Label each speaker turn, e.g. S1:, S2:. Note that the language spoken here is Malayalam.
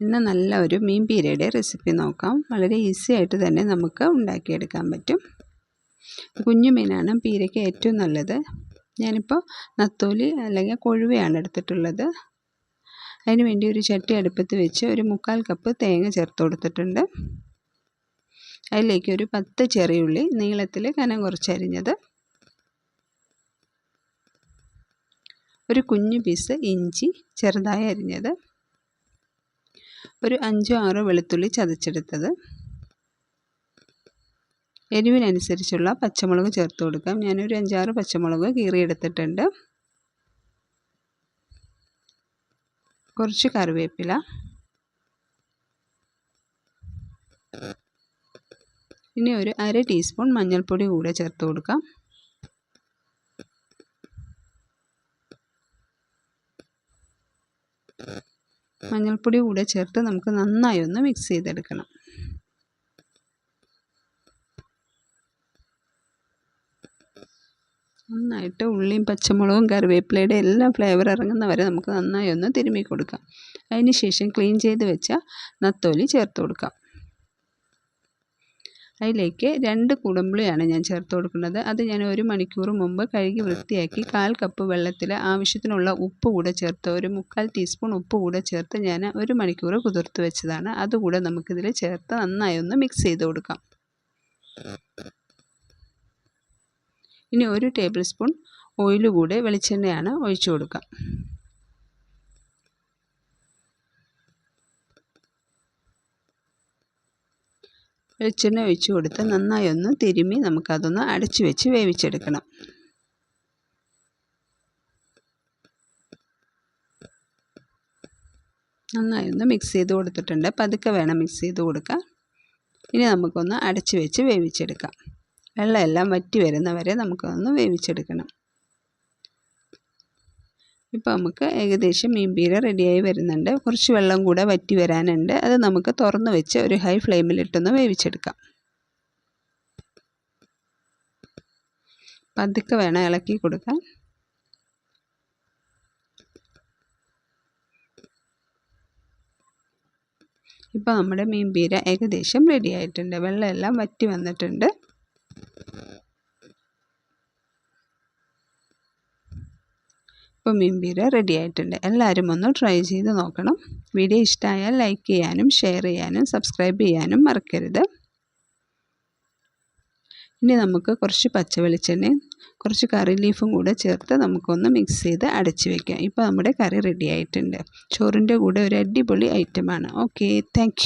S1: ഇന്ന് നല്ല ഒരു മീൻ പീരയുടെ റെസിപ്പി നോക്കാം. വളരെ ഈസി ആയിട്ട് തന്നെ നമുക്ക് ഉണ്ടാക്കിയെടുക്കാൻ പറ്റും. കുഞ്ഞു മീനാണ് പീരയ്ക്ക് ഏറ്റവും നല്ലത്. ഞാനിപ്പോൾ നത്തോലി അല്ലെങ്കിൽ കൊഴുവയാണ് എടുത്തിട്ടുള്ളത്. അതിന് വേണ്ടി ഒരു ചട്ടി അടുപ്പത്ത് വെച്ച് ഒരു മുക്കാൽ കപ്പ് തേങ്ങ ചേർത്ത് കൊടുത്തിട്ടുണ്ട്. അതിലേക്ക് ഒരു പത്ത് ചെറിയുള്ളി നീളത്തിൽ കനം കുറച്ചരിഞ്ഞത് ഒരു കുഞ്ഞു പീസ് ഇഞ്ചി ചെറുതായി അരിഞ്ഞത്. ഒരു അഞ്ചോ ആറോ വെളുത്തുള്ളി ചതച്ചെടുത്തത്. എരിവിനനുസരിച്ചുള്ള പച്ചമുളക് ചേർത്ത് കൊടുക്കാം. ഞാനൊരു അഞ്ചാറ് പച്ചമുളക് കീറിയെടുത്തിട്ടുണ്ട്. കുറച്ച് കറിവേപ്പില. ഇനി ഒരു അര ടീസ്പൂൺ മഞ്ഞൾപ്പൊടി കൂടെ ചേർത്ത് കൊടുക്കാം. മഞ്ഞൾപ്പൊടി കൂടെ ചേർത്ത് നമുക്ക് നന്നായി ഒന്ന് മിക്സ് ചെയ്തെടുക്കണം. നന്നായിട്ട് ഉള്ളിയും പച്ചമുളകും കറിവേപ്പിലയുടെ എല്ലാം ഫ്ലേവർ ഇറങ്ങുന്ന വരെ നമുക്ക് നന്നായി ഒന്ന് തിരുമ്മി കൊടുക്കാം. അതിന് ശേഷം ക്ലീൻ ചെയ്ത് വെച്ച നത്തോലി ചേർത്ത് കൊടുക്കാം. അതിലേക്ക് രണ്ട് കുടമ്പുളിയാണ് ഞാൻ ചേർത്ത് കൊടുക്കുന്നത്. അത് ഞാൻ ഒരു മണിക്കൂർ മുമ്പ് കഴുകി വൃത്തിയാക്കി കാൽ കപ്പ് വെള്ളത്തിൽ ആവശ്യത്തിനുള്ള ഉപ്പ് കൂടെ ചേർത്ത് ഒരു മുക്കാൽ ടീസ്പൂൺ ഉപ്പ് കൂടെ ചേർത്ത് ഞാൻ ഒരു മണിക്കൂർ കുതിർത്ത് വെച്ചതാണ്. അതുകൂടെ നമുക്കിതിൽ ചേർത്ത് നന്നായി ഒന്ന് മിക്സ് ചെയ്ത് കൊടുക്കാം. ഇനി ഒരു ടേബിൾ സ്പൂൺ ഓയിൽ കൂടെ വെളിച്ചെണ്ണയാണ് ഒഴിച്ചു കൊടുക്കുക വെളിച്ചെണ്ണ ഒഴിച്ച് കൊടുത്ത് നന്നായി ഒന്ന് തിരുമ്മി നമുക്കതൊന്ന് അടച്ചു വെച്ച് വേവിച്ചെടുക്കണം. നന്നായി ഒന്ന് മിക്സ് ചെയ്ത് കൊടുത്തിട്ടുണ്ട്. പതുക്കെ വേണം മിക്സ് ചെയ്ത് കൊടുക്കാൻ. ഇനി നമുക്കൊന്ന് അടച്ചു വെച്ച് വേവിച്ചെടുക്കാം. വെള്ളമെല്ലാം വറ്റി വരുന്നവരെ നമുക്കൊന്ന് വേവിച്ചെടുക്കണം. ഇപ്പോൾ നമുക്ക് ഏകദേശം മീൻ പീര റെഡിയായി വരുന്നുണ്ട്. കുറച്ച് വെള്ളം കൂടെ വറ്റി വരാനുണ്ട്. അത് നമുക്ക് തുറന്ന് വെച്ച് ഒരു ഹൈ ഫ്ലെയിമിലിട്ടൊന്ന് വേവിച്ചെടുക്കാം. പതുക്കെ വേണം ഇളക്കി കൊടുക്കാൻ. ഇപ്പോൾ നമ്മുടെ മീൻ പീര ഏകദേശം റെഡി ആയിട്ടുണ്ട്. വെള്ളമെല്ലാം വറ്റി വന്നിട്ടുണ്ട്. ഇപ്പോൾ മീൻപീര റെഡി ആയിട്ടുണ്ട് എല്ലാവരും ഒന്ന് ട്രൈ ചെയ്ത് നോക്കണം. വീഡിയോ ഇഷ്ടമായാൽ ലൈക്ക് ചെയ്യാനും ഷെയർ ചെയ്യാനും സബ്സ്ക്രൈബ് ചെയ്യാനും മറക്കരുത്. ഇനി നമുക്ക് കുറച്ച് പച്ച വെളിച്ചെണ്ണയും കുറച്ച് കറി ലീഫും കൂടെ ചേർത്ത് നമുക്കൊന്ന് മിക്സ് ചെയ്ത് അടച്ചു വയ്ക്കാം ഇപ്പോൾ നമ്മുടെ കറി റെഡി ആയിട്ടുണ്ട്. ചോറിന്റെ കൂടെ ഒരു അടിപൊളി ഐറ്റമാണ് ഓക്കെ താങ്ക്